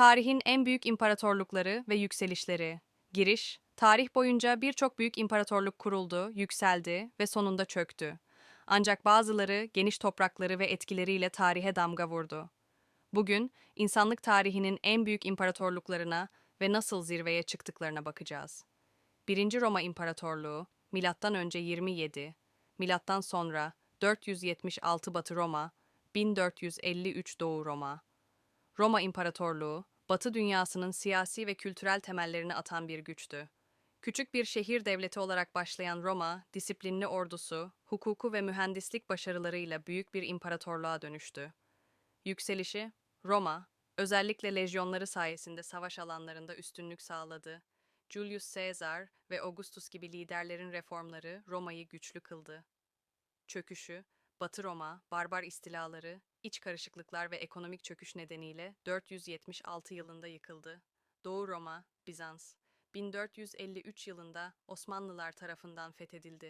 Tarihin en büyük imparatorlukları ve yükselişleri. Giriş, tarih boyunca birçok büyük imparatorluk kuruldu, yükseldi ve sonunda çöktü. Ancak bazıları geniş toprakları ve etkileriyle tarihe damga vurdu. Bugün insanlık tarihinin en büyük imparatorluklarına ve nasıl zirveye çıktıklarına bakacağız. 1. Roma İmparatorluğu, milattan önce 27, milattan sonra 476 Batı Roma, 1453 Doğu Roma. Roma İmparatorluğu, Batı dünyasının siyasi ve kültürel temellerini atan bir güçtü. Küçük bir şehir devleti olarak başlayan Roma, disiplinli ordusu, hukuku ve mühendislik başarılarıyla büyük bir imparatorluğa dönüştü. Yükselişi, Roma, özellikle lejyonları sayesinde savaş alanlarında üstünlük sağladı. Julius Caesar ve Augustus gibi liderlerin reformları Roma'yı güçlü kıldı. Çöküşü, Batı Roma, barbar istilaları, iç karışıklıklar ve ekonomik çöküş nedeniyle 476 yılında yıkıldı. Doğu Roma, Bizans, 1453 yılında Osmanlılar tarafından fethedildi.